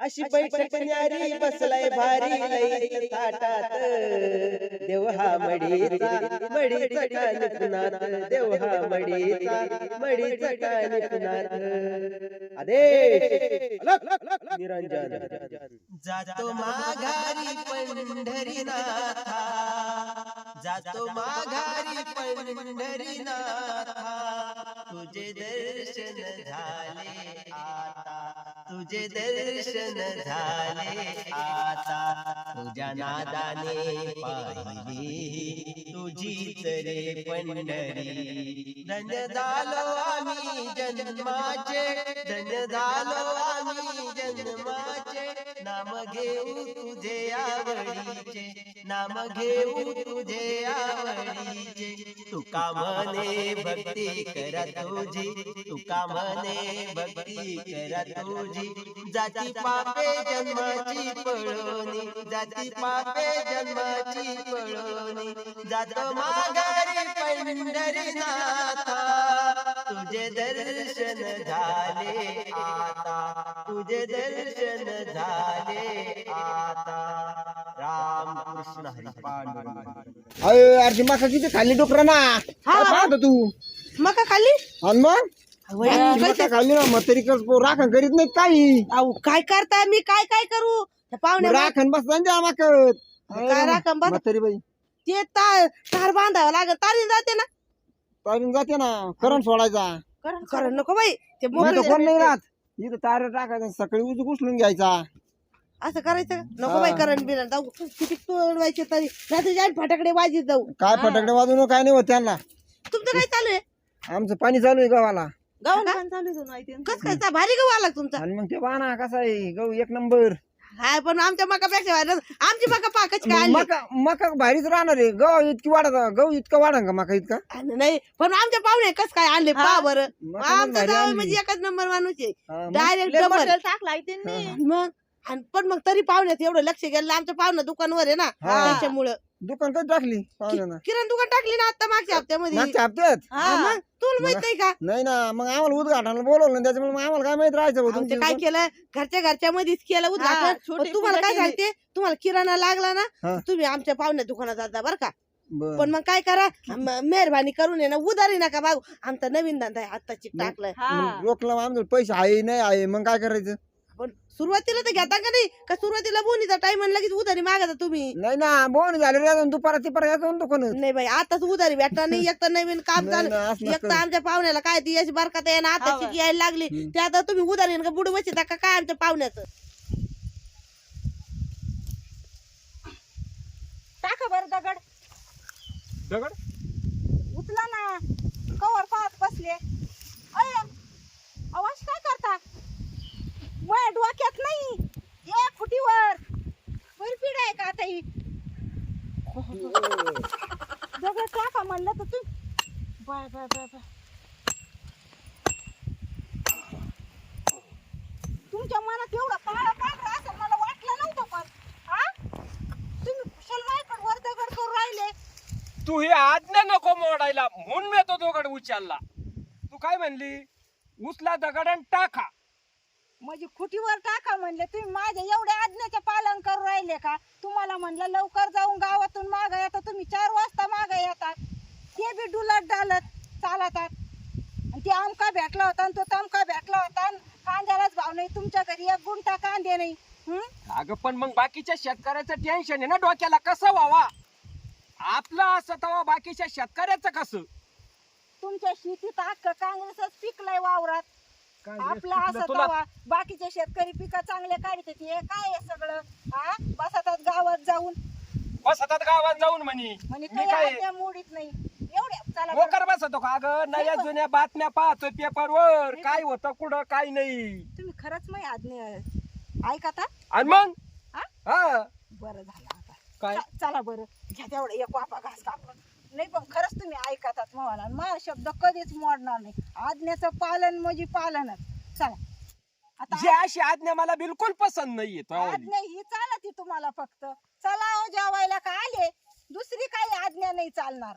अशी बैठक न्यारी बसलाय भारी लई ताटात. देव हा मडीचा मडीचा कान पुनात देव हा मडीचा मडीचा कान पुनात आदेश! निरंजन. जातो माघारी पंढरीनाथा. जातो माघारी पंढरीनाथा. तुझे दर्शन झाले आता. तुझे दर्शन झाले. आता तुझ्या नादाने पाहिली. तुझीच रे पंढरी. धन्य झालो आम्ही जन्माचे. धन्य झालो आम्ही जन्माचे. नाम घेऊ तुझे आवडीचे. नाम घेऊ तुझे आवडीचे. तुका म्हणे भक्ती करा तुझी? तुका म्हणे भक्ती करा तुझी? जाती पापे जन्माची पळोनी जाती पापे जन्माची पळोनी जातो माघारी पंढरीनाथा तुझे दर्शन झाले आता. तुझे दर्शन झाले आता. राम कृष्ण हरी पांडुरंग अरे अर्धी माका किती खाल्ली डोकरा ना? काय पाहतो तू? मका खाली आणि मग? वय, अर्धी कशी- माका खाल्ली ना म्हातारी राखण करीत नाही काही. अहो, काय करता? मी काय काय करू? त्या पाहुण्या राखण बस जा माकत काय राखण बस? म्हातारी बाई. ते तार तार बांधावं लागत तारी जाते ना. तारून जाते ना करंट सोडायचा. कारण नको बाई ते नाही तर मोकळे कोण नाही राहत. इथं तार टाकायचा सकाळी उजू उचलून घ्यायचा. असं करायचं? नको हा. बाई करण बिरण जाऊ. किती तोडवायचे तरी. नाही जाईन फटाकडे वाजीत जाऊ. काय फटाकडे वाजून काय नाही होत त्यांना. तुमचं काय चालू आहे? आमचं पाणी चालू आहे गव्हाला. गाऊन चालू कस काय चा- भारी गहू आला तुमचा? आणि मग ते बाणा कसा आहे. गहू एक नंबर. हाय पण आमच्या मकापेक्षा नव्हतं. आमची मका पा कशी काय आणली मका मका भारीच राहणार आहे गहू इतकी वाढत गहू इतका वाढा का मका इतका आणि नाही पण आमच्या पाहुणे कस काय आणले पा बरं मका पण आमचा भारी जावई आणली. म्हणजे एकच नंबर माणूस आहे हा, मग? डायरेक्ट डबल टाकलाय त्यांनी हा. मग आणि पण मग तरी पाहुण्यात एवढं लक्ष गेलं आमच्या पाहुणं दुकानवर आहे ना हा. त्याच्यामुळं. दुकान कधी टाकली पाहुण्यानं. किराणा दुकान टाकली ना आता मागच्या हप्त्यामध्ये? मागच्या हप्त्यात? हा, मग? तुला माहीत नाही का? नाही ना मग आम्हाला उद्घाटनाला बोलवलं ना त्याच्यामुळे मग आम्हाला काय माहीत राहायचं काय केलं? घरच्या घरच्या मध्येच केलं उद्घाटन. छोटी पण तुम्हाला काय. सांगते? तुम्हाला किराणा लागला ना. तुम्ही आमच्या पाहुण्या दुकानात जाता बरं का? बरं. पण मग काय करा म- मेहरबानी करून आहे ना उधारी नका बागू आमचा नवीन धंदा आहे आत्ताची टाकलाय. मग रोखलं आमचं पैसे आहे नाही आहे मग काय करायचं? पण सुरुवातीला तर घेता का नाही? का सुरुवातीला बोनीचा टाइम लगेच उधारी मागता तुम्ही? नाही ना बोन झाले रे अजून दुपारा तिपारा ना दुकान नाही बाई आताच उधारी भेटणार नाही. एक तर नवीन काम नाही असं एक तर नका. आमच्या पाहुण्याला काय ती याची बरकत आहे ना आता हा. शिकी यायला लागली. ते आता तुम्ही उधारी का बुड बसता का? काय आमच्या पाहुण्याचं? टाका बर दगड. दगड? उचला ना. कवर पाहत बसले. अय आवाज काय करता? माझ्या डोक्यात नाही. ये फुटीवर. बरपीड आहे का आता ही? दगड टाका म्हणलं तर तू. Bye bye bye bye. तुमच्या मनात एवढं काळा पांढरा असं मला वाटलं नव्हतं पण. हा तुम्ही कुशल माझ्याकडे वर दगड करून राहिले. तू ही आज्ञा नको मोडायला. म्हणून मी तो दगड उचलला. तू काय म्हणली? उचला दगड आणि टाका. म्हणजे खुटीवर टाका म्हणले तुम्ही माझ्या एवढ्या आज्ञेचे पालन करू राहिले का? तुम्हाला म्हणलं लवकर जाऊन गावातून माग येतात तुम्ही चार वाजता माग येतात ते बी डुलत डालत चालतात आणि ते आमका भेटला होता आणि तो तमका भेटला होता कांद्यालाच भाव नाही तुमच्या घरी एक गुंठा कांदे नाही हं? अगं पण मग बाकीच्या शेतकऱ्याचं टेन्शन आहे ना डोक्याला? कसं व्हावा? आपलं असं तेव्हा बाकीच्या शेतकऱ्याचं कसं? तुमच्या शेतीत अख्खं काँग्रेसच पिकलंय वावरात. आपलं असं तुला तवा बाकीचे शेतकरी पिकं चांगले काढतात हे काय आहे सगळं? हा? बसतात गावात जाऊन. बसतात गावात जाऊन म्हणी. म्हणजे मी काही काय आज्ञा मोडीत नाही. एवढ्या चला बरं. मोकर बसतो का? अगं नव्या जुन्या बातम्या पाहतो पेपरवर. मी काय होतं कुठं काय नाही. तुम्ही खरंच नाही आज्ञा ऐकता? आणि मग? हा? हा. बरं झालं आता. काय? च- चला बरं. घ्या तेवढं एक वापा घास कापून. नाही पण खरंच तुम्ही ऐकतात मला माझा शब्द कधीच मोडणार नाही. आज्ञेचं पालन म्हणजे पालनच. चला. आता जी अशी आज्ञा मला बिलकुल पसंत नाहीये तो आवडली. आज्ञा ही चालती तुम्हाला फक्त. चला हो जेवायला का आले? दुसरी काही आज्ञा नाही चालणार.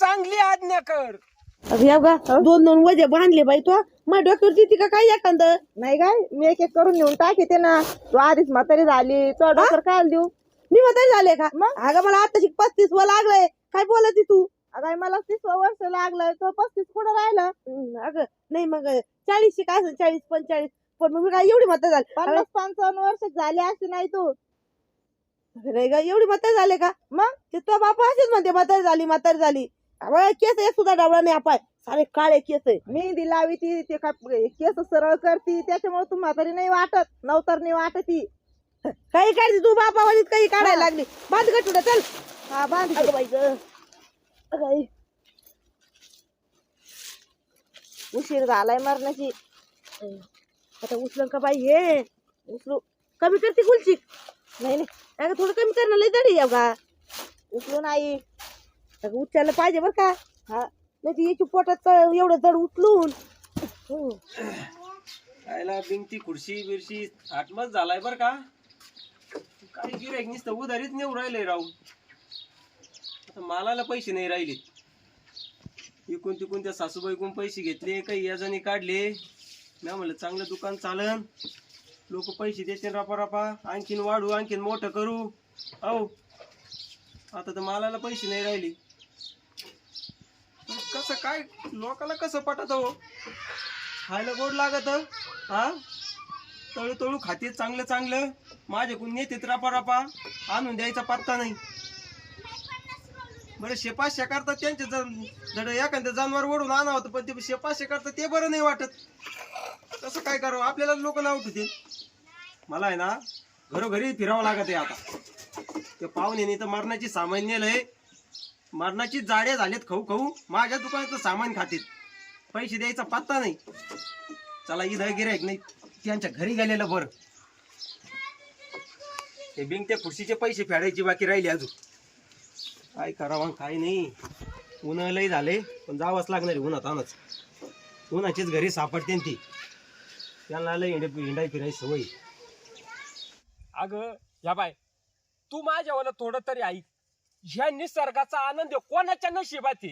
चांगली आज्ञा कर. अगं या गा दोन दोन वजे बांधले बाई तो. माझ्या डोक्यावर देते का काय एखादं? नाही काय? मी एक एक करून नेऊन टाकीते ना. तू आधीच म्हातारी झाली. तो डॉक्टर काय देऊ. मी म्हातारी झाले का? अगं मला आताशी पस्तीस व लागलंय. काय बोलत तू? अगं मला तीस वर्ष लागलं तो पस्तीस कुठं राहिलं अगं नाही मग चाळीसशे काय असेल चाळीस पंचेचाळीस पण मग काय एवढी म्हातारी झाली? पन्नास पंचावन्न वर्ष झाली असते नाही तू. नाही ग एवढी म्हातारी झाले का? मग? ते तो बापा असेच म्हणते म्हातारी झाली म्हातारी झाली. केस एक सुद्धा डावळा नाही आपण सारे काळे केस आहे. मेहंदी लावी ती ते काय केस सरळ करती त्याच्यामुळे तू म्हातारी नाही वाटत नवतर नाही वाटती. काही काढते तू बापा वालीत काही काढायला लागली. बांध गटुडा चल. हा बांध अगं बाई ग अगं आई. उशीर झालाय मरणाची आता उचलं का बाई हे उचलू कमी करते गुलची नाही नाही अगं थोडं कमी करणं लय जडी आहे का उचलू नाही अगं उचलायला पाहिजे बरं का हा नाही ती याची पोटात तर एवढं जड उचलून हम्म. खायला बिंगती खुर्शी बिरशी आठमच झालाय बर का काही गिरायक नुसतं उधारीच नेऊ राहिले राहू मालाला पैसे नाही राहिले. इकून तिकून त्या सासूबाईकून पैसे घेतले काही याजाने काढले. मी म्हणलं चांगलं दुकान चालन. लोक पैसे देते रापा रापा. आणखीन वाढू आणखीन मोठं करू. अहो आता तर मालाला पैसे नाही राहिले. कसं काय लोकाला कसं पटत हो? खायला गोड लागत हा? तळू तळू खाते चांगलं चांगलं. माझ्याकडून नेते रापा रापा. आणून द्यायचा पत्ता नाही. बरं शेपाशे करतात त्यांचे जड एखादं जनावर ओढून आणावं होतं पण ते शेपाशे करतात ते बरं नाही वाटत. कसं काय करावं? आपल्याला लोक नाव ठेवतील. मला आहे ना घरोघरी फिरावं लागत आहे आता. ते पाहुणे नाही तर मरणाची सामान नेलंय मरणाची जाड्या झालेत खाऊ खाऊ. माझ्या दुकानाचं सामान खातील. पैसे द्यायचा पत्ता नाही. चला इथं गिरायक नाही. त्यांच्या घरी गेलेलं बरं. ते बिंग त्या खुर्शीचे पैसे फेडायची बाकी राहिली अजून. काय करावं काय नाही. उन्हा लय झाले पण जावंच लागणार आहे उन्हात आणच. उन्हाचीच घरी सापडते ती. त्यांना लय हिंड हिंडाय फिरायची सवय. अगं या बाय तू माझ्यावाला थोडं तरी ऐक. ह्या निसर्गाचा आनंद कोणाच्या नशिबात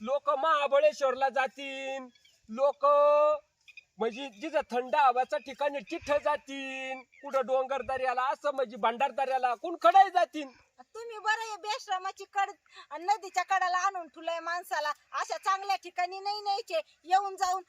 लोक महाबळेश्वरला जातील. लोक म्हणजे जिथं थंड हवाच्या ठिकाणी तिथं जातील. कुठं डोंगर दर्याला असं म्हणजे भंडार दर्याला कुणखडाय जातील. तुम्ही बरं हे बेश्रमाची कड नदीच्या कडाला आणून ठुलय माणसाला. अशा चांगल्या ठिकाणी नाही न्यायचे. येऊन जाऊन.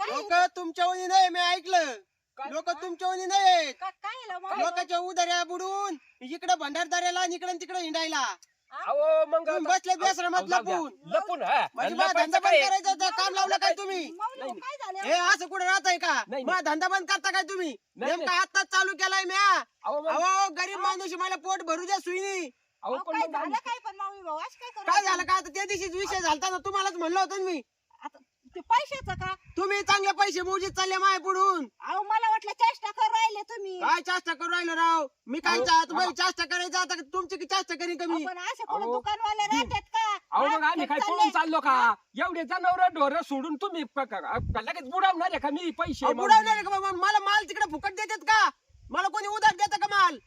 काय? लोक तुमच्या वनी नाही मी ऐकलं? लोक तुमच्या वनी नाही का- काय झालं मग? लोकांच्या उदाऱ्या बुडून इकडे भंडारदाऱ्याला आणि इकडे तिकडे हिंडायला. अहो मग तुम्ही बसले जाऊ द्या. लपून. लपून हा. म्हणजे आणि मला लपायचं धंदा बंद? करायचा होता काम लावलं काय तुम्ही? माऊली, काय झालं? हे असं कुठे राहत आहे का? नाही. मग धंदा बंद करता काय तुम्ही? नाही. नेमका आताच चालू केलाय म्या. अहो मग- अहो गरीब माणूस मला पोट भरू द्या सुईनी. अहो, अहो, पण काय मग झालं आम्ही- काय पण माऊली भाऊ? असं काय करू काय राहिले? झालं का आता त्या दिवशीच विषय झालता ना तुम्हालाच म्हणलं होतं ना मी. आता ते पैशाचं का? तुम्ही चांगले पैसे मोजीत चालले माय पुढून. अहो मला वाटलं चेष्टा करू राहिले तुम्ही. काय चाष्टा करू राहिलो राव? मी काय अहो, चाहत बाई चाष्टा करायचं आता तुमची की चाष्टा करी कमी आपण असे कुठे अहो, दुकानवाले राहतात का? अहो मग हा, आम्ही काय चालले. पळून चाललो का? एवढे जनावर ढोर सोडून तुम्ही प- क- क- लगेच बुडावणार आहे का मी पैसे? बुडवणार आहे का बाबा? मला माल तिकडे फुकट देतात का? मला कोणी उधार देतं का माल?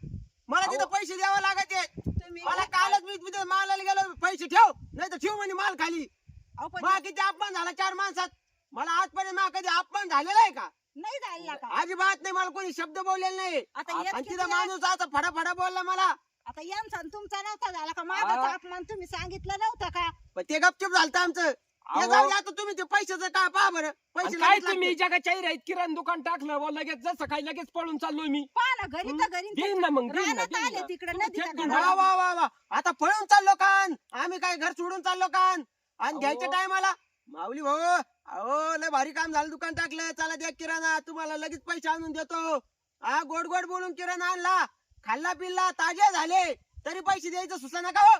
मला तिथं पैसे द्यावे लागायचे. तुम्ही मला कालच मी तिथे मालाला गेलो पैसे ठेव नाही तर ठेव म्हणे माल खाली. मला किती अपमान झाला चार माणसात. मला आजपर्यंत मला कधी अपमान झालेला आहे का? नाही झाला का? अजिबात नाही मला कोणी शब्द बोललेला नाही. आता तिथं माणूस आता फडा फडा बोलला मला. आता यांचा तुमचा नव्हता झाला का? माझाच आ. अपमान तुम्ही सांगितलं नव्हतं का? पण ते गपचूप झालं आमचं. ते अहो. जाऊ दे आता तुम्ही ते पैशाचं काय पहा बरं. पैसे काय लगेच तुम्ही लागतील. जगाच्या राहीत किराणा दुकान टाकलं व लगेच जसं काय लगेच पळून चाललोय मी. पहा ना घरी तर घरी देईन ना मग, देईन ना, रानात देईन आले ना. तिकडे तुम्ही नदीच्या थेट देऊन कडाला. वा वा वा वा. आता पळून चाललो कान. आम्ही काय घर सोडून चाललो कान. आणि घ्यायच्या अहो. टायमाला माऊली भाऊ अहो लय भारी काम झालं दुकान टाकलं. चला द्या किराणा तुम्हाला लगेच पैसे आणून देतो. हा गोड गोड बोलून किराणा आणला. खाल्ला पिल्ला ताजे झाले. तरी पैसे द्यायचं सुसा नका हो.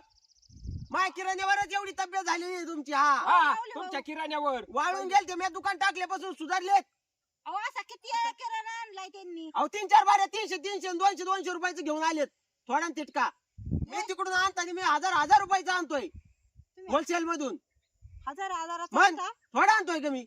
माय किराण्यावरच एवढी तब्येत झालेली आहे तुमची हा. हा तुमच्या किराण्यावर. वाळून गेलते मी दुकान टाकल्यापासून सुधारलेत. अहो असा किती वेळा किराणा आणलाय त्यांनी? अहो तीन चार बाऱ्या तीनशे तीनशे आणि दोनशे दोनशे रुपयाचं घेऊन आलेत. थोडा न तिटका. मी तिकडून आणताना मी हजार हजार रुपयाचं आणतोय होलसेल मधून. हजार हजाराचा मग होता. थोडा आणतोय का मी?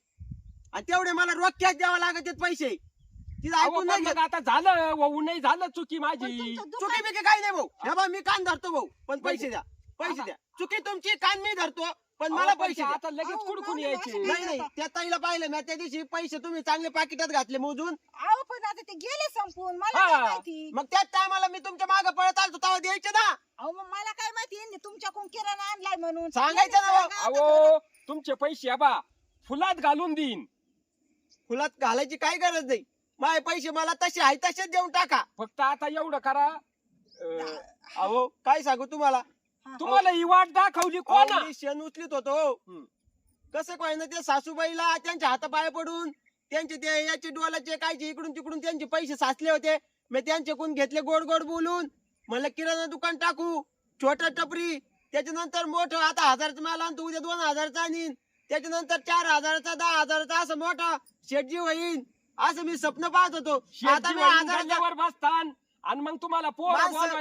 आणि तेवढे मला रोख्यात द्यावा लागत आहेत पैसे. तिथं अहो, ऐकून पण नाही मग. आता झालं वाहू नाही झालं चुकी माझी. तुमचं दुकान- चुकी बिकी काही नाही भाऊ. हे बा मी कान धरतो भाऊ पण पैसे द्या. पैसे द्या. चुकी तुमची कान मी धरतो पण मला पैसे द्या. आता लगेच अहो, कुडकुन यायचे. भाऊ, नाही नाही त्या ताईला पाहिलं मी त्या दिवशी पैसे तुम्ही चांगले पाकिटात घातले मोजून. अहो पण आता ते गेले संपून मला हा. काय माहिती? मग त्याच टायमाला मी तुमच्या मागे पळत आलतो तेव्हा द्यायचे ना. अहो मग मला काय माहिती यांनी तुमच्याकडून किराणा आणलाय म्हणून. सांगायचं ना. अहो तुमचे पैसे आबा फुलात घालून देईन. फुलात घालायची काही गरज नाही. माझे पैसे मला तसे आहे तसेच देऊन टाका. फक्त आता एवढं करा. अं, अहो काय सांगू तुम्हाला? तुम्हाला ही. वाट दाखवली कोणा? मी शेण उचलीत होतो हम्म. कसं काय ना ते सासूबाईला त्यांच्या हातापाय पडून त्यांचे ते याचे डोलाचे कायचे इकडून तिकडून त्यांचे पैसे साचले होते मी त्यांच्याकडून घेतले गोड गोड बोलून. म्हणलं किराणा दुकान टाकू छोट टपरी. त्याच्यानंतर मोठं आता हजारचा माल आणतो उद्या दोन हजारचा आणीन. त्याच्यानंतर चार हजाराचा दहा हजाराचा असं मोठा शेटजी होईन. असं मी स्वप्न पाहत होतो. आता मी बसतान. आणि मग तुम्हाला पोर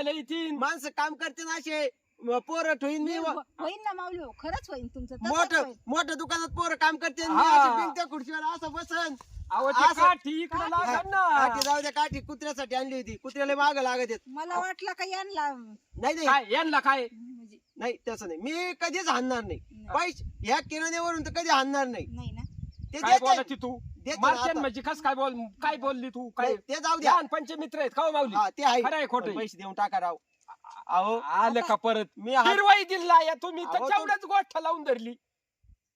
येतील. माणसं काम करते ना असे. पोरं ठेवीन मी हो- होईन ना माऊली भाऊ, खरंच होईन तुमचं तसंच मोठं होईन. मोठं दुकानात पोरं काम करते मी हा. खुर्चीवर असं बसन. अहो ते असं- काठी इकडे लागल ना. काठी जाऊ द्या काठी कुत्र्यासाठी आणली होती. कुत्र्याला माग लागत येत मला वाटलं का यांना नाही नाही. काय यांना काय? म्हणजे नाही तसं नाही. मी कधीच हाणणार नाही. पैसे ह्या किराण्यावरून तर कधी हाणणार नाही. नाही ना. ते काय देते- बोलायची तू? देते ना मारते आता. म्हणजे कस काय बोल काय बोलली तू? काय नाही, ते जाऊ द्या. लहानपणचे मित्र आहेत का हो माऊली? हा ते आहे. खरं आहे खोटं पण आहे? पैसे देऊन टाका राव. अहो आलं का परत? मी हा- फिरवाई दिला या तुम्ही तर अहो, तुम- लावून धरली.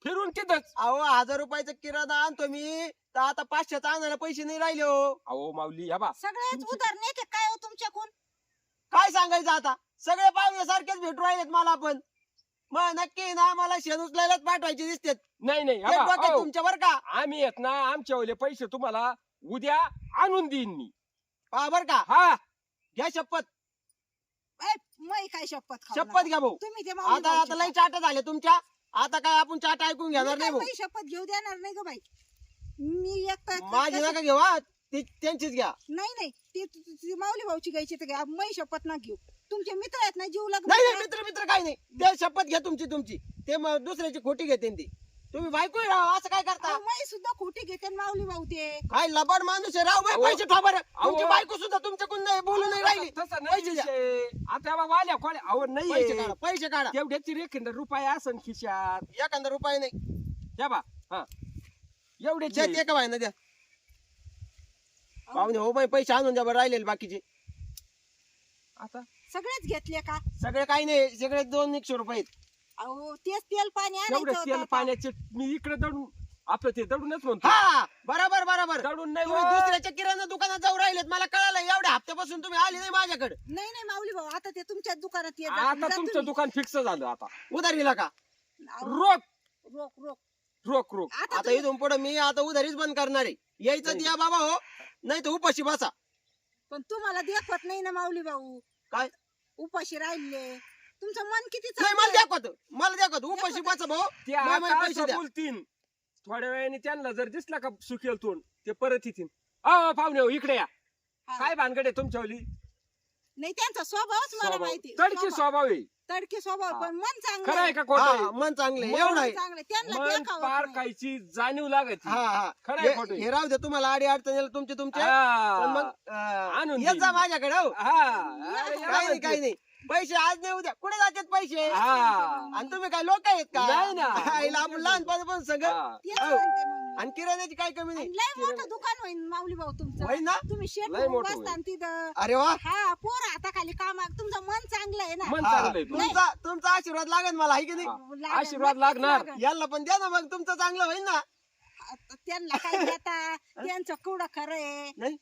फिरून तिथंच. अहो हजार रुपयाचा किराणा आणतो मी तर आता पाचशेचा आणायला पैसे नाही राहिले हो. अहो माऊली या बा. सगळेच उधार नेते काय हो तुमच्याकडून? काय सांगायचं आता? सगळे पाहुणे सारखेच भेटू राहिलेत मला पण. मग नक्की ना मला शेण उचलायलाच पाठवायचे दिसतेत. नाही नाही या बा, डोक्यात अहो, तुमच्या बर का? आम्ही येत ना आमच्या ओले पैसे तुम्हाला उद्या आणून देईन मी. पहा बर का? हा. घ्या शपथ. मै काय शपथ खाऊ शपथ नका. घ्या भाऊ. तुम्ही ते माऊली आता आता भाऊची लई चाट झाले तुमच्या. आता काय आपण चाट ऐकून घेणार नाही भाऊ. शपथ घेऊ देणार नाही ग बाई. मी एक तर- माझी नका घेऊ हा. ती त्यांचीच घ्या. नाही नाही. ती ती- ती माऊली भाऊची घ्यायची तर घ्या. मै शपथ ना घेऊ. तुमचे मित्र आहेत ना जीव नाही नाही मित्र मित्र काही नाही. ते शपथ घ्या तुमची तुमची. ते मग दुसऱ्याची खोटी घेते ती. तुम्ही बायको आहे राव असं काय करता? मै सुद्धा खोटी घेते ना माऊली भाऊ ते काय लबाड माणूस आहे राव बाई. पैसे ठोबर. तुमची. बायको सुद्धा तुमच्याकडून नाही बोलू नाही राहिली. तसं नाही पैसे द्या. विषय. आता बा वाल्या कोण्या अहो पैसे नाही काढा पैसे काढा. तेवढ्याची रेखंड रुपये असन खिशात. एखादा रुपये नाही. या बा हा. द्या एवढ्याची. ते का बाय ना द्या पाहुणे हो बाई पैसे आणून द्या बरं राहिलेले बाकीचे. आता? सगळेच घेतले का? सगळे काही नाही सगळे दोन एकशे रुपये आहेत. अहो तेच तेल पाणी एवढे आणायचं तेल होतं आता. पाण्याचे मी इकडे दडून आपलं ते दडूनच म्हणतो. हा बरोबर बरोबर. दडून नाही तुम्ही बा. दुसऱ्याच्या किराणा दुकानात जाऊ राहिलेत मला कळालं एवढ्या हप्त्यापासून तुम्ही आले नाही माझ्याकडे. नाही नाही माऊली भाऊ आता ते तुमच्या दुकानात येत आता तुमचं दुकान फिक्स झालं आता. उधारीला का? रोख. रोक रोक रोख रोख. आता आता तुम्ही- इथून पुढे मी आता उधारीच बंद करणार आहे. यायचं नाही. द्या बाबा हो नाही तर उपाशी बसा. पण तुम्हाला देखवत नाही ना माऊली भाऊ. काय? उपाशी राहिले. तुमचं मन किती नाही चांगलं मला आहे. दाखवत मला दाखवत उपाशी बसा भाऊ ते आता पैसे असं द्या. बोलतीन थोड्या वेळाने त्यांना जर दिसला का सुखेल तोंड ते परत येतील अ पाहुणे हो, इकडे या हा. काय भानगड आहे तुमच्यावली नाही त्यांचा स्वभावच मला माहिती तडकी स्वभाव- स्वभाव आहे तडके स्वभाव हा. पण मन चांगलं खरं आहे आहे. का खोटं हा? मन चांगले मन एवढं आहे चांगलं. त्यांना मन पार नाही. कायची जाणीव लागत हा हा खरं आहे हे आहे? हे राहू द्या तुम्हाला आडी अडचण तुमचे तुमचे पण मग आणून येत जा देईन. माझ्याकडे हो काही नाही. काही नाही पैसे आज नाही उद्या कुठे जातात पैसे हा आणि तुम्ही काय लोक आहेत का नाही ना. आईला आपण लहानपणापासून सगळं हा. तेच. म्हणते मग मी. आणि किराण्याची काय कमी नाही लय मोठं दुकान होईल माऊली भाऊ तुमचं होईन ना तुम्ही शेत लय मोठं बसता आणि तिथं अरे वा हा पोर आता खाली काम तुमचं मन चांगलं आहे ना मन हा. चांगलं आहे तुमचं. तुमचा तुमचा आशीर्वाद लागेल मला आहे की नाही हा. लागेल, आशीर्वाद नक्कीच लागणार. लागेल. याला पण द्या ना मग तुमचं चांगलं होईल ना आता त्यांना काय देता त्यांचं कुडं खरं आहे नाही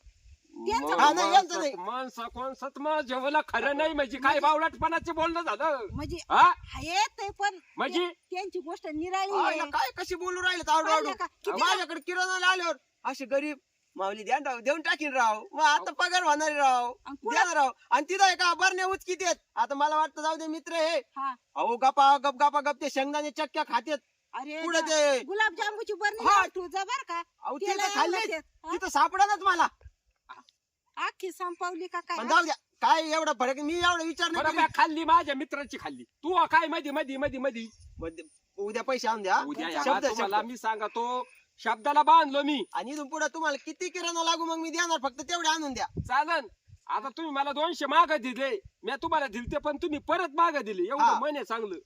त्यांचं हा, नाही, यांचं मग जेवला खरं नाही म्हणजे काय बावलाटपणाचे बोलणं झालं? म्हणजे हा? ते पण. म्हणजे? ते- त्यांची गोष्ट निराळी आईला काय कशी बोलू राहिले आवडू पाहिलं का? किती आवडू माझ्याकडे किराणा आल्यावर असे गरीब माऊली द्या ना राव देऊन टाकीन राव. मग आता पगार होणार राव. आणि द्या ना राव. आणि तिथं आहे का बरण्या उचकीत आहेत. आता मला वाटतं जाऊ दे मित्र हे हा. अहो गपा गप गपा गप ते शेंगदाणे चक्क्या खात्यात अरे पुढे. ते? गुलाबजामुची बरणी हा. तू जा बर का. अहो त्याला तिथं खाल्ले एवढं ते- हा? तिथं सापडानच मला. आखी संपवली का काय? जाऊ द्या. काय एवढा फरक मी एवढा विचार नाही केला. खाल्ली माझ्या मित्राची खाल्ली. तू काय मधी मधी मधी मधी? मग उद्या पैसे आणून द्या. उद्या या शब्द बा, तुम्हाला शब्द. मी सांगतो शब्दाला बांधलो मी. आणि इथून पुढे तुम्हाला किती किराणा लागू मग मी देणार. फक्त तेवढे आणून द्या. चालन. आता तुम्ही मला दोनशे माग दिले. मी तुम्हाला दिलते पण तुम्ही परत माग दिले. हा. एवढं मन आहे चांगलं.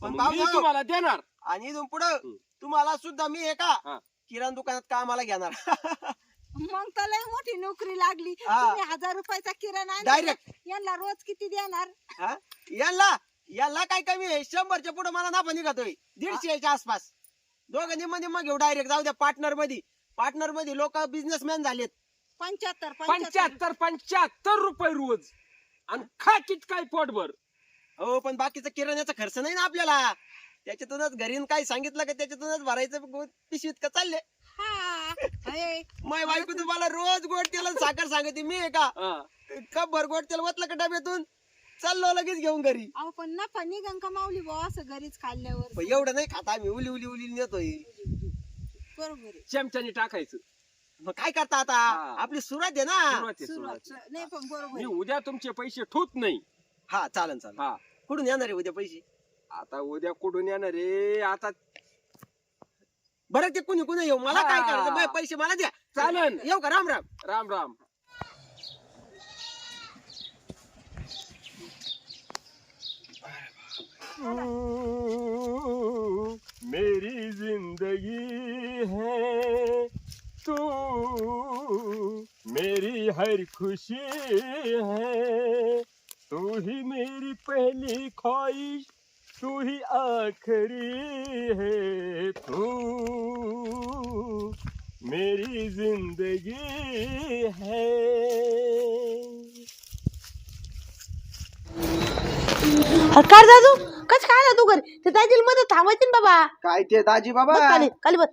पण मग मी. तुम्हाला देणार. आणि इथून पुढं हम्म. तुम्हाला सुद्धा मी हा. का किराणा दुकानात कामाला घेणार. मग तर लय मोठी नोकरी लागली. हा. तुम्ही हजार रुपयाचा किराणा आणला Direct. ना, यांना रोज किती देणार? हा? यांना यांना काय कमी आहे? शंभरच्या पुढे मला नाफा निघतोय दीडशेच्या आसपास. दोघं निम्म निम्म घेऊ डायरेक्ट जाऊ द्या पार्टनरमध्ये पार्टनरमध्ये लोक बिझनेसमॅन झालेत. पंच्याहत्तर पंच्याहत्तर पंच्याहत्तर. रुपये रोज. आणि खा कित काय पोटभर. हो पण बाकीचा किराण्याचा खर्च नाही ना आपल्याला. त्याच्यातूनच घरी काय सांगितलं का? त्याच्यातूनच भरायचं पिशवीत का चालले? हा. माय बायको तुम्हाला रोज गोड तेल आणि साखर सांगते मी आहे का? हा. कप भर गोड तेल वतलं का डब्यातून? चाललो लगेच घेऊन घरी. अहो पण नफा निघन का माऊली भाऊ असं घरीच खाल्ल्यावर? पण एवढं नाही खाता आम्ही उली उली उली नेतोय. बरोबर आहे. चमच्याने टाकायचं. मग काय करता आता? हा. आपली सुरुवात आहे ना? सुरुवात आहे, सुरुवात. सुरुवात. नाही पण बरोबर मी आहे. उद्या तुमचे पैसे ठोत नाही. हा चालन चालन. हा. कुठून येणार आहे उद्या पैसे? आता उद्या कुठून येणार रे आता बरं ते कुणी कुणी येऊ? मला काय करायचं? बाय, पैसे मला द्या. चालन. येऊ का? राम राम. राम राम. मेरी ज़िंदगी है तू मेरी हर खुशी है तू ही मेरी पहली ख्वाहिश तू ही आखिरी है तू। मेरी जिंदगी है। अरे काय दादू कस काय तू घरी? ते दाजीला मदत थांबायची ना बाबा. काय ते दाजी बाबा? बस खाली खाली बस.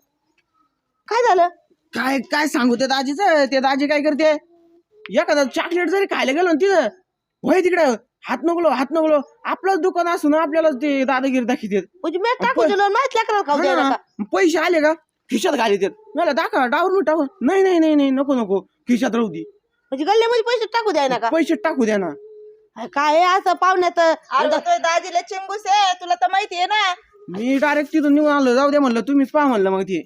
काय झालं? काय काय सांगू ते दाजीच? ते दाजी काय करते? एखादं चॉकलेट जरी खायला गेलो ना तिथं होय तिकडं. हात नगलो हात नगलो आपलंच दुकान असून आपल्याला ते दादागिरी दाखवतात. म्हणजे मी दिलं माहीत लेकराला खाऊ द्यायला हा, का पैसे आले का? खिशात घालतात. मला दाखवा डावर मी टाकू नाही नाही नाही नाही नको नको. खिशात राहू दे. म्हणजे गल्ल्यामध्ये पैसे टाकू द्यायला का? पैसे टाकू द्या ना. अरे काय आहे असं पाहुण्यात? अरे तो दाजीला चिंगूस आहे तुला तर माहिती आहे ना. मी डायरेक्ट तिथून निघून आलो. जाऊ द्या म्हणलं तुम्हीच पहा म्हणलं मग ते.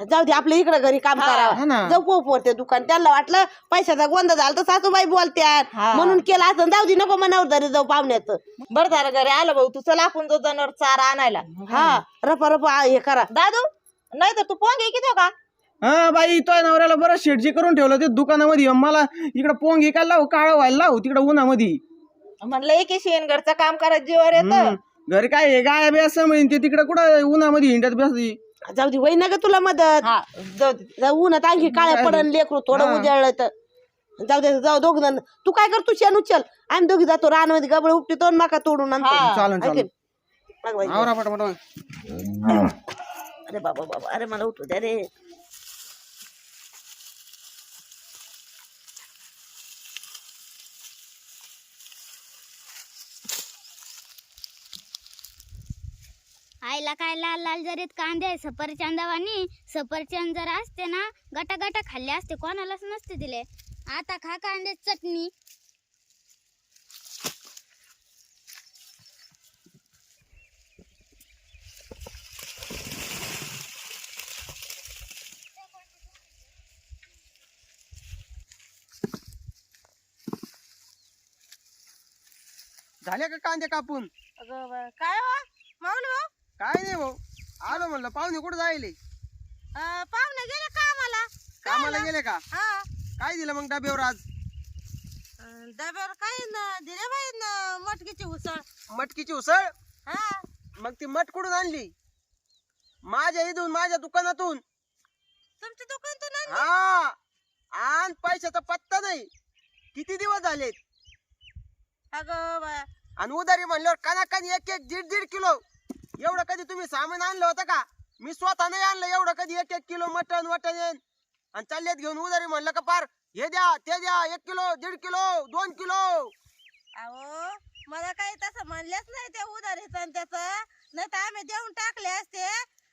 जाऊ दे आपल्या इकडे घरी काम हा करावं. जाऊ पोप ते दुकान. त्यांना वाटलं पैशाचा गोंधळ झाला तर सासूबाई बोलत्यात. हा. म्हणून केलं असं. जाऊ दे नको मनावर धरी जाऊ पाहुण्याचं. बरं झालं घरी आलं भाऊ तू चला आपण जो जनावर चारा आणायला. हा रपा रपा हे करा. दादू नाही तर तू पोंगे किती का? हा बाई तो नवऱ्याला बरं शेटजी करून ठेवलं ते दुकानामध्ये. मला इकडं पोंग काय लावू काळं व्हायला लावू तिकडं उन्हामध्ये. म्हणलं एक शेणगडचं काम करायचं जीवर येत. हम्म. घरी काय आहे, गाय बी असं म्हणजे ते तिकडं कुठं उन्हामध्ये हिंडत बसती जाऊ दे वही ना ग तुला मदत हा जाऊ दे. जाऊ उन्हात आणखी काळ्या पडन लेकरू थोडं हा. उजळलं तर जाऊ दे जाऊ दोघ जण तू काय कर तू शेण उचल आम्ही दोघी जातो रानमध्ये गबळ उपटी तो माका तोडून आणतो हा. चालन ऐकेन. चालन बघ बाई. आवरा पटापट अरे बाबा बाबा अरे मला उठू द्या रे आईला काय लाल लाल जरीत कांदे सफरचंदावानी सफरचंद जर असते ना गटा गटा खाल्ले असते कोणालाच नसते दिले. आता खा कांदे चटणी. झाले का कांदे कापून? अगं काय हो? माऊली हो? काय नाही भाऊ. आलो म्हणलं पाहुणे कुठं जायले? अं, पाहुणे गेले कामाला. कामाला गेले का? हा. काय दिलं मग डब्यावर आज? अं, डब्यावर काही न दिले बाई न मटकीची उसळ. मटकीची उसळ? हा. मग ती मट कुठून आणली? माझ्या इथून माझ्या दुकानातून. तुमच्या दुकानातून हा. आण पैशाचा पत्ता नाही. किती दिवस झालेत? अगं बाया. आणि उधारी म्हणल्यावर कनाकन एक एक दीड दीड किलो. एवढं कधी तुम्ही सामान आणलं होतं का? मी स्वतः नाही आणलं एवढं कधी एक एक किलो मटन वटन येन आणि चाललेत घेऊन उधारी म्हणलं का पार हे द्या ते द्या एक किलो दीड किलो दोन किलो. अहो मला काही तसं म्हणलेच नाही ते उधारीच आणि त्याच. नाही तर आम्ही देऊन टाकले असते.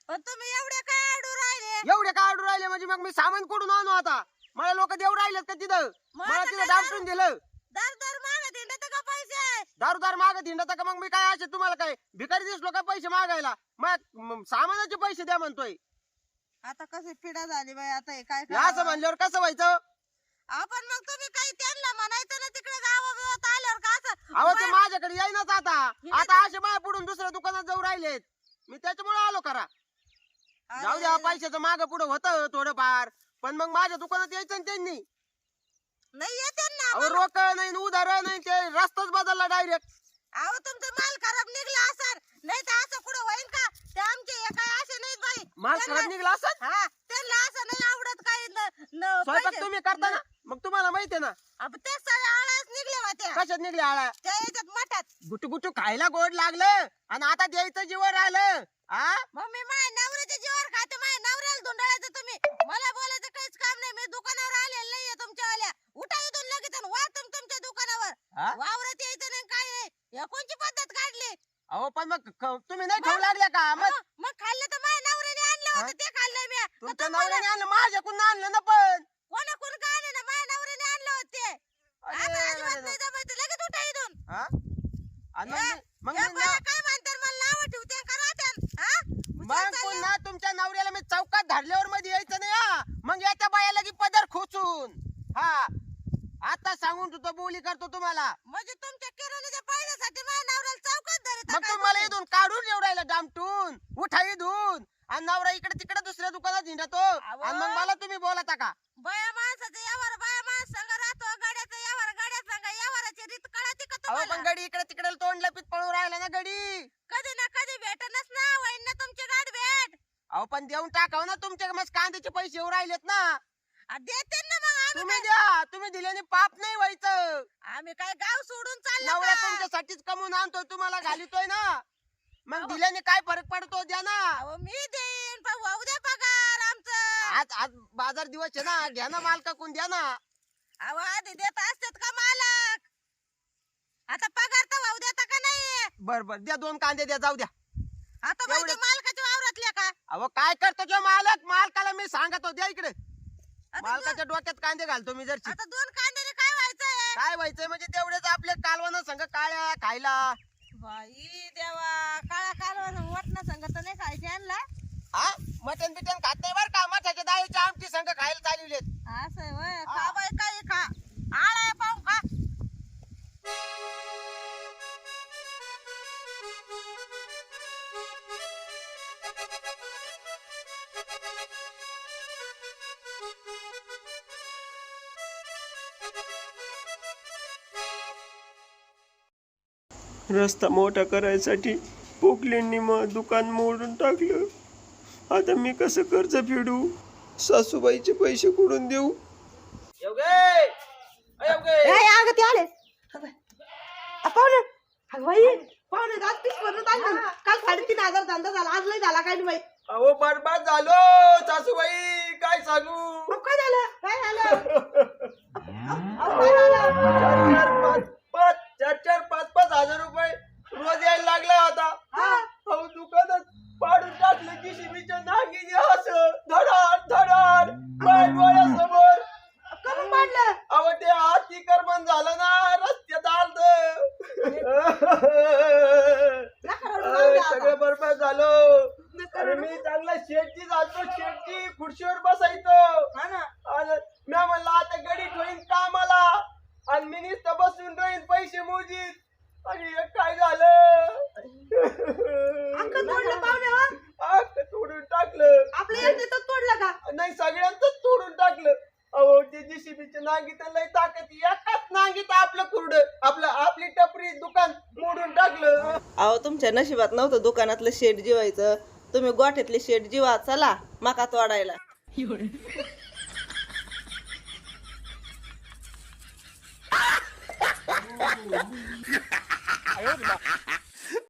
पण तुम्ही एवढे काय अडू राहिले? एवढे का ऑर्डर राहिले? म्हणजे मग मी सामान कुठून आणू आता? मला लोक देऊ राहिलेत का तिथं? मला तिथं काय डापटून दिलं. दर दर मागत येणार का पैसे? दारूदार मागत हिंडता का? मग मी काय असे तुम्हाला काय भिकारी दिसलो का पैसे मागायला? मग म- सामानाचे पैसे द्या म्हणतोय. आता कशी पिढा झाली बाई आता हे काय हे असं करावं? म्हणल्यावर कसं व्हायचं? आपण मग तुम्ही काही त्यांना म्हणायचं ना तिकडे आल्यावर का असं? अहो ते माझ्याकडे येईनच आता. आता असे माय पुढून दुसऱ्या दुकानात जाऊ राहिलेत. मी त्याच्यामुळे आलो करा जाऊ द्या पैशाचं माग पुढे होतं थोडंफार. पण मग माझ्या दुकानात यायचं ना त्यांनी. नाही येते ना अहो नाही न उधार नाही ते रस्ताच बदलला डायरेक्ट अहो तुमचा माल खराब निघला असेल. नाही तर असं कुठं होईन का? ते आमचे हे काय असे नाहीत बाई. माल त्यांना- खराब निघला असत हा त्यांना असं नाही आवडत काही. न- न- स्वयंपाक पैसे- तुम्ही करता ना? मग तुम्हाला माहितीये ना? अब ते सगळे आळाच निघले होत्या कशात निघले आळा त्या याच्यात मठात. गुटू गुटू खायला गोड लागलं आणि आता द्यायचं जीवर आलं हा मग मी माझ्या नवऱ्याच्या जीवावर खाते माझ्या नवऱ्याला धुंडाळायचं तुम्ही. मला बोलायचं काहीच काम नाही मी दुकानावर आलेलं नाहीये तुमच्या आल्या उठा इथून लगेच आणि वा तुम्ही तुमच्या दुकानावर? वावरात यायचं नाही काय नाही. या कोणची पद्धत काढली? अहो पण मग ख- तुम्ही नाही खाऊ लागल्या का? मग? मग मग खाल्लं तर माझ्या नवऱ्याने आणलं हा? होतं ते खाल्लं मी. तुमच्या नवऱ्याने आणलं माझ्याकडून आणलं ना पण. कोणा कोण नाही ना? माझ्या नवऱ्याने आणलं होते. अरे, आता अरे, अजिबात अरे. नाही जमायचं. लगेच उठा इथून. हा? आणि मग? मी- मग या मी बाया ना- काय म्हणतात? मला नाव ठेवते का राहत्यान? हा? मग हुशार चाललं. पुन्हा तुमच्या नवऱ्याला मी चौकात धरल्यावर मध्ये यायचं नाही हा? मग याच्या बायाला की पदर खोचून. हा? आता सांगून तुझं बोली करतो तुम्हाला. म्हणजे तुमच्या किराण्याच्या पैशासाठी माझ्या नवऱ्याला चौकात धरता मग काय तुम्हाला तुम्ही? इथून काढून येऊ राहिलं डामटून. उठा इथून आणि नवरा इकडे तिकडे दुसऱ्या दुकानात हिंडतो. आणि मग मला तुम्ही बोलता का? बाया माणसाचं यावर बाया माणस संग राहतो. गाड्याचं यावर गाड्या संग यावराची रीत कळती का अहो पण तुम्हाला गडी इकडे तिकडे तोंड लपीत पळून राहिला ना गडी. कधी ना कधी भेटनच ना होईन ना तुमची गाठ भेट. अहो पण देऊन टाकाव ना तुमच्या मस्त कांद्याचे पैसे येऊ राहिलेत ना. आ, देते ना मग आम्ही तुम्ही द्या. तुम्ही दिल्याने पाप नाही व्हायचं. आम्ही काय गाव सोडून चाललो नवरा का? तुमच्यासाठीच कमवून आणतो तुम्हाला घालितोय ना. मग दिल्याने काय फरक पडतो द्या ना अहो मी देईन पण वाहू द्या पगार आमचं. आज आज बाजार दिवस आहे ना घ्या ना माल काकून द्या ना. अहो आधी देत असतात का मालक? आता पगार तर वाहू देता का नाही? बर बर द्या दोन कांदे द्या जाऊ द्या. आता एवढं- माहिती मालकाच्या वावरातल्या का? अहो काय करतो जो मालक? मालकाला मी सांगतो द्या इकडे. आता मालकाच्या डोक्यात कांदे घालतो मी जर आता दोन कांद्याने काय व्हायचंय? काय व्हायचंय म्हणजे तेवढेच आपले कालवण संग काळ्या खायला. बाई देवा काळा कालवा वाटणं सांगत नाही खायचे आणला? हा? मटन बिटन खात नाही बर का? मठाच्या डाळीच्या आमटी संग खायला चालवलेत असं आहे. खा बाई काही खा? आळा पाहू खा. रस्ता मोठा करायसाठी पोकलेंनी मग दुकान मोडून टाकलं. आता मी कसं कर्ज फेडू? सासूबाईचे पैसे कुठून देऊ? अगं ते आले पाहुणे. अगं बाई. पाहुणे आज तीस पर्यंत आले ना. काल साडेतीन हजार धंदा झाला. आज लय झाला काय नाही बाई? अहो बरबाद झालो सासूबाई. काय सांगू? मग काय झालं? काय झालं अहो, काय झालं चार चार पाच पाच चार चार पाच पाच हजार रुपये रोज यायला लागला होता. हा. अहो दुकानात पाडून टाकलं जीसीबीच्या नांगीने असं. धडाड धडाड. माझ्या डोळ्यासमोर. कमी पाडलं. अहो ते अतिक्रमण झालं ना रस्त्यात आलत. सगळं बरबाद झालं. अरे मी चांगला शेटची झालतो. शेटची खुर्चीवर बसायचो हा ना आणि मी म्हणलं आता गडी ठेवीन कामाला आणि मी नुसतं बसून राहीन पैसे मोजीत आणि हे काय झालं अंक तोडलं पाहुणे हो अख्खं तोडून टाकलं आपलं एकट्याच तोडलं का नाही सगळ्यांच तोडून टाकलं अहो ते जीसीबीच्या नांगीत लय ताकद एकाच नांगीत आपलं कुरड आपलं आपली टपरी दुकान मोडून टाकलं अहो तुमच्या नशिबात नव्हतं दुकानातलं शेड जिवायचं. तुम्ही गोठ्यातले शेड जिवा चला मका तोडायला.